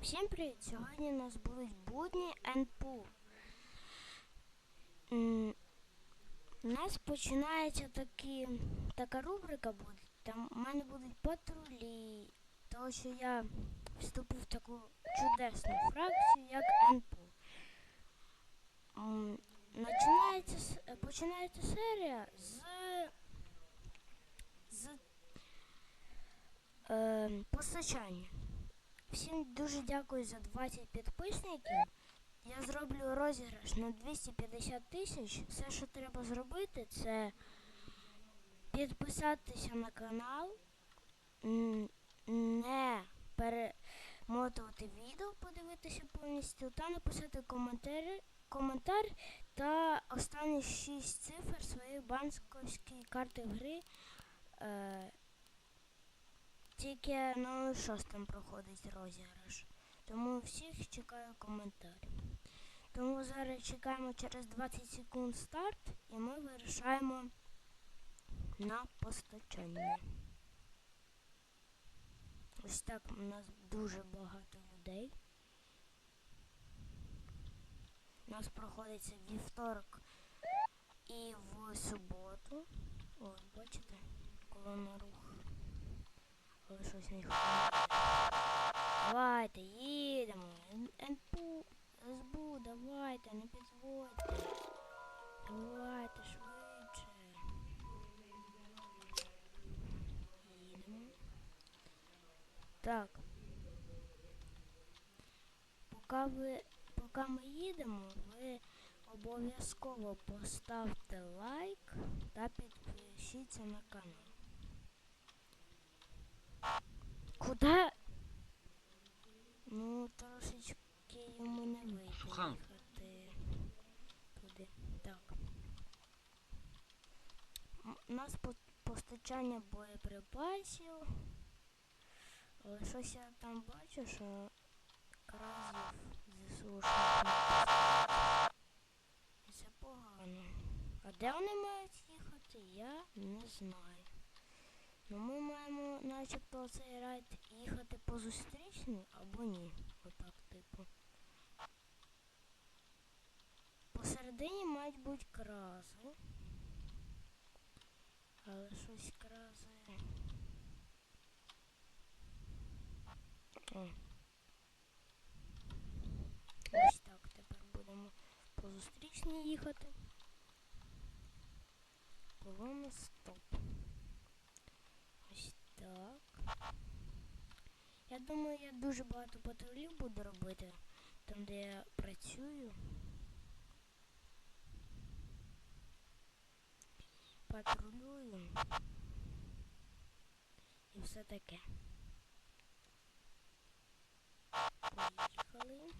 Всім привіт! Сьогодні у нас будуть будні НПУ. У нас починається такі, така рубрика буде. Там у мене будуть патрулі, тому що я вступив в таку чудесну фракцію, як НПУ. Починається, починається серія з, з е, постачання. Всім дуже дякую за 20 підписників. Я зроблю розіграш на 250 тисяч. Все, що треба зробити, це підписатися на канал, не перемотувати відео, подивитися повністю та написати коментар, коментар та останні 6 цифр своєї банківської карти гри. Е, тільки на шостому проходить розіграш. Тому всіх чекаю коментар. Тому зараз чекаємо через 20 секунд старт і ми вирішаємо на постачання. Ось так у нас дуже багато людей. У нас проходиться вівторок і в суботу. Ось, бачите, колона рух. Щось не. Давайте, їдемо. НПУ, СБУ, давайте, не підводьте. Давайте швидше. Їдемо. Так. Поки ви, поки ми їдемо, ви обов'язково поставте лайк та підпишіться на канал. Куда? Ну, трошечки йому не вийде їхати туди. Так. У нас постачання боєприпасів. Але щось я там бачу, що кразів не це погано. А де вони мають їхати, я не знаю. Ну ми маємо начебто цей райд їхати по зустрічній або ні. Отак, типу. Посередині мають бути крази. Але щось крази. О. Ось так тепер будемо по зустрічній їхати. Колона стоп. Так. Я думаю, я дуже багато патрулів буду робити там, де я працюю. Патрулюю. І все таке. Поїхали.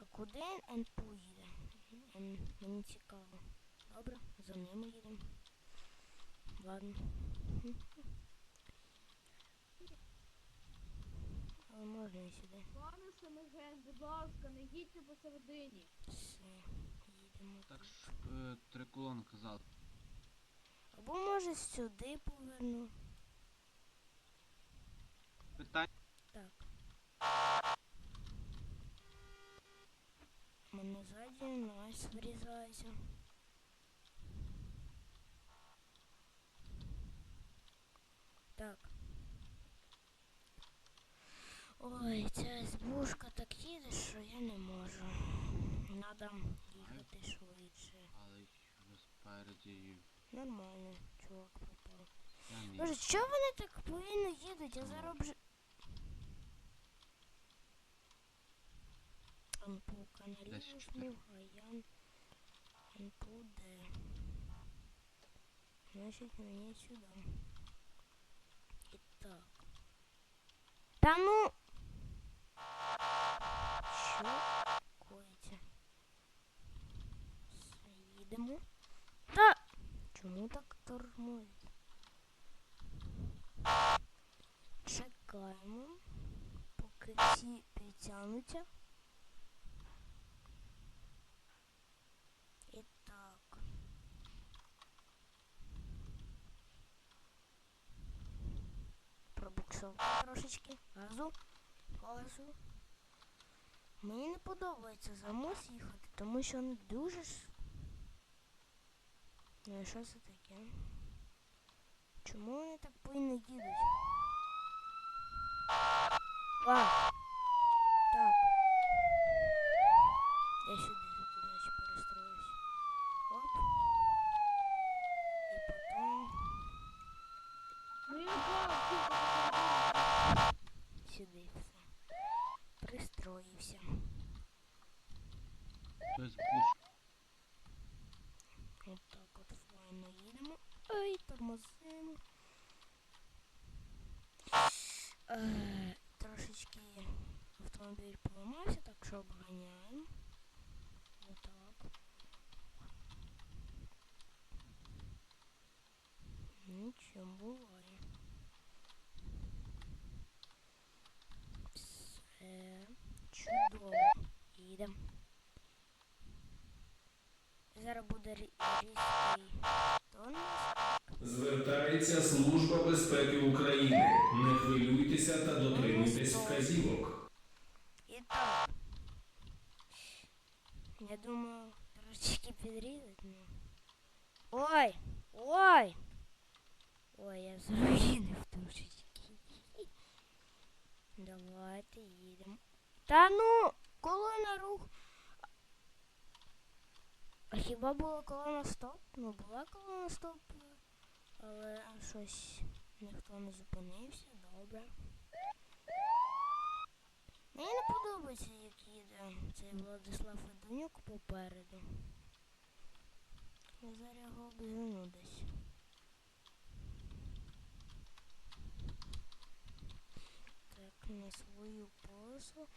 А куди НПУ їде? М, Мені цікаво. Добре, за ними їдемо. Ладно. Але можна і сюди. Пане Семиген, будь ласка, не їдьте посередині. Все, їдемо. Так ж е, три колон казав. Або може сюди поверну. Питання Так. Мене ззаді найс врізається. Так. Ой, ця збушка так їде, що я не можу. Надо їхати швидше. але спереді Нормально, чувак попав. Боже, чого вони так повільно їдуть? Я зараз вже. Анпука наліво Десять Ян. Анпу де. Значить мені сюди. Так. Та ну! Що коїться? Їдемо. Та! Чому так тормозить? Чекаємо, поки всі підтягнуться. І так. забуксовка трошечки. Газу. Газу. Мені не подобається за мост їхати, тому що він дуже. Ну і що це таке? Чому вони так повинні їдуть? А! Так. Я сюди тут, значить, перестроюсь. Оп. І потім Ну я бачу. сюди все. Пристроївся. Хтось пуш. От так от файно їдемо. Ай, тормозимо. Е, трошечки автомобіль поламався, так що обганяємо. Отак. Нічого буває. Все чудово. Їдемо. Зараз буде різкий тонус. Звертається Служба безпеки України. Не хвилюйтеся та дотримуйтесь вказівок. Я думаю, трошечки підрізати. Ну. Ой! Ой! Ой, я заруїнив трошечки. Давайте їдемо. Та ну! Колона рух. А хіба була колона стоп? Ну була колона стоп, але щось ніхто не зупинився, добре. Мені не подобається, як їде цей Владислав Федонюк попереду. Я зараз його обжену десь. Так, на свою полосу.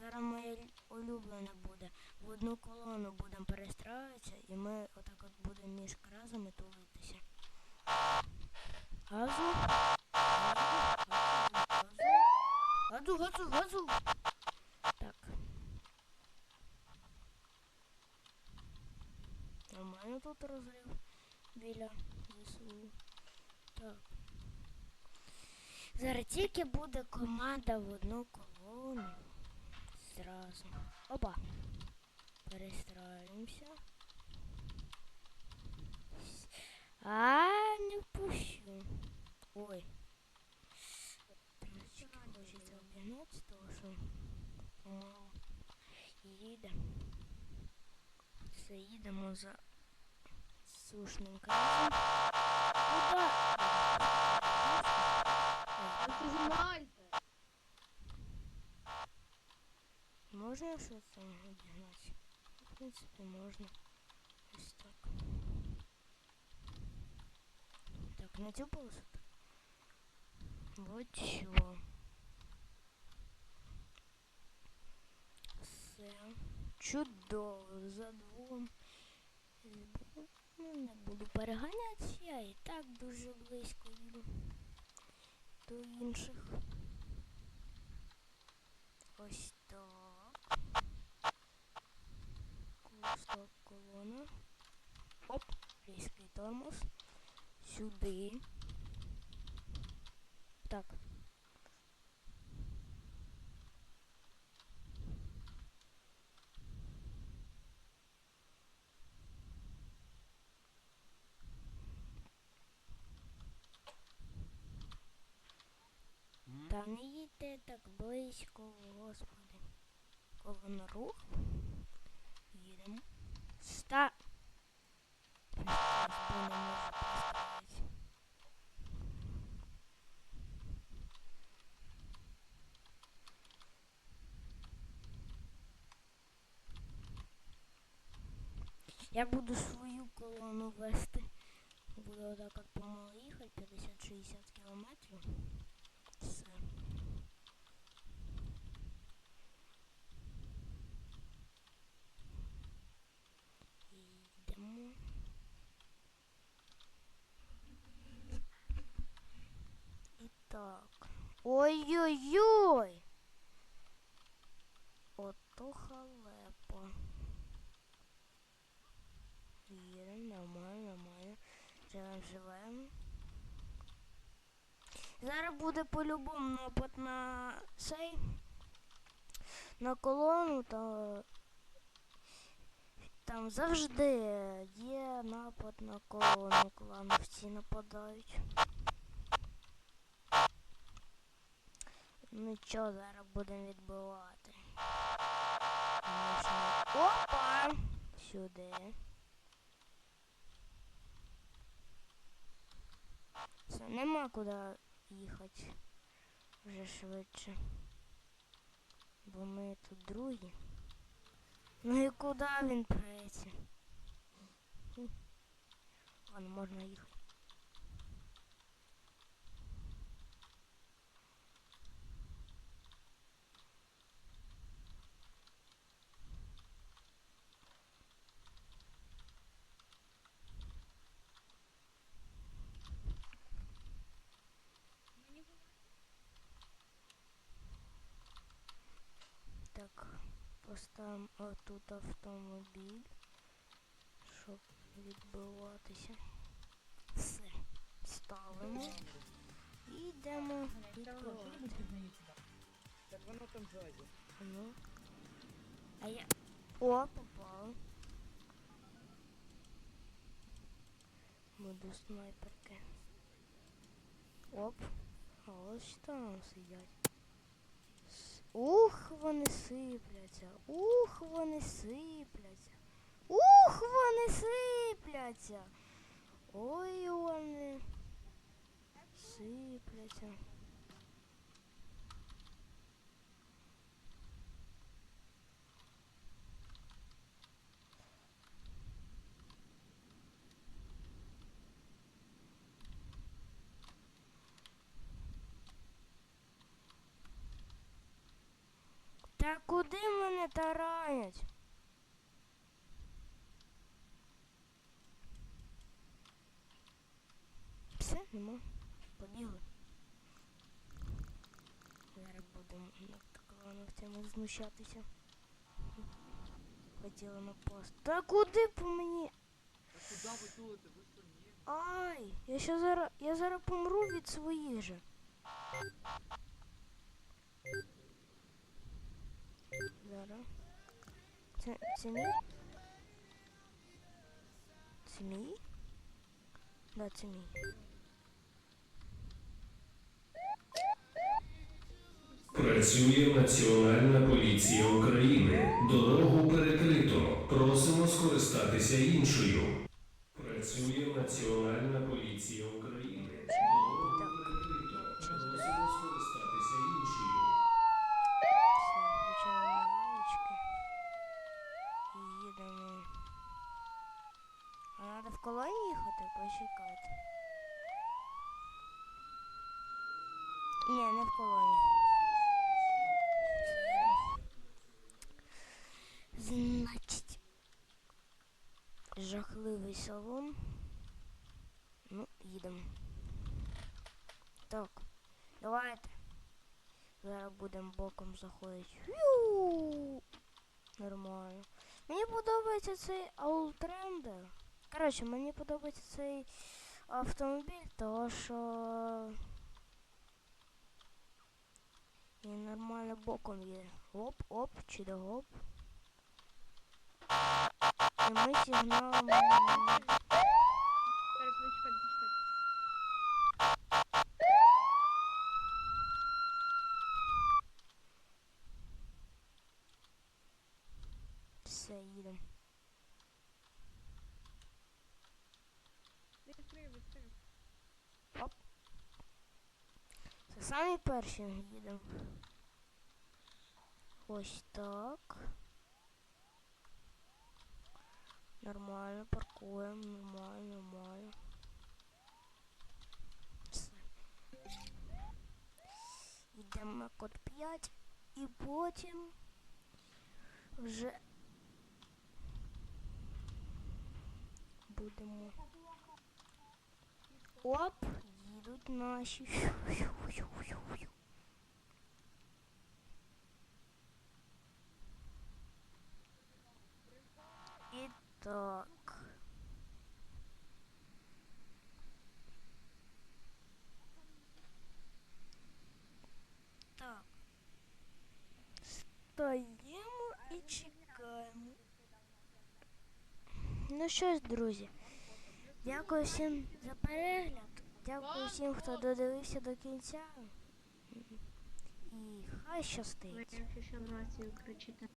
Зараз моє улюблене буде. В одну колону будемо перестраюватися і ми отак от будемо між кразами тулитися. Газу. Газу. Газу. Газу, газу, газу. Так. Нормально тут розрив біля ЗСУ. Так. Зараз тільки буде команда в одну колону. Зразу. Опа. Перестраюємося. А, не впущу. Ой. Трошечки хочеться обігнати, тому що їде. Все, їдемо за сушним красом. Куда? Ви прижимайте. Можна що це обігнати? В принципі, можна. Ось так. Так, на цю полосу. так. Вот що. Все. Чудово. За двом. Ну, не буду переганятися, я і так дуже близько їду до інших. Ось так. Стоп, колона. Оп, різкий тормоз. Сюди. Так. М? Та не їдьте так близько, господи. Колона рух. Їдемо. Ста. Я буду свою колону вести. Буду отак от помало їхати, 50-60 кілометрів. Все. Йдемо. І так. Ой-ой-ой! Ото халепа. Їдемо, нормально, нормально. Живем, живем. Зараз буде по-любому напад на цей. На колону та там завжди є напад на колону, клановці нападають. Ну що, зараз будемо відбивати. Опа! Сюди. Все, нема куди їхати вже швидше. Бо ми тут другі. Ну і куди він? Хм. Ладно, можна їхати. Так, поставимо отут автомобіль, щоб відбиватися. Все, ставимо і йдемо відбивати. Так воно там ззаді. Ну. А я. О, попав. Буду снайперки. Оп. А ось там сидять. Ух, вони сипляться. Ух, вони сипляться. Ух, вони сипляться. Ой, вони сипляться. Та куди мене таранять? Все, нема. Побігли. Зараз будемо над клановцями знущатися. Хотіла напасти. Та куди по мені? А куди ви тулите? Ви що, ні? Ай, я ще зараз. Я зараз помру від своїх же. Це мій? Це мій? Да, це мій. Працює Національна поліція України. Дорогу перекрито. Просимо скористатися іншою. Працює Національна поліція України. Дорогу перекрито. Просимо скористатися іншою. Все, включаємо галочки. І їдемо. Колонії їхати? Почекати. Ні, не в колонії. Значить. Жахливий салон. Ну, їдемо. Так, давайте. Зараз будемо боком заходити. Нормально. Мені подобається цей Outlander. Коротше, мені подобається цей автомобіль, тому що він нормально боком є. Оп, оп, чи да гоп. І ми сигналом. Зараз почекайте, почекайте. Все, їдемо. Відкрив, відкрив. Це самі перші їдемо. Ось так. Нормально, паркуємо, нормально, нормально. Йдемо на код 5 і потім вже будемо. Оп, идут наши. Итак. Так. Стоим и чекаем. Ну что, ж, друзі, дякую всім за перегляд. Дякую всім, хто додивився до кінця. І хай щастить.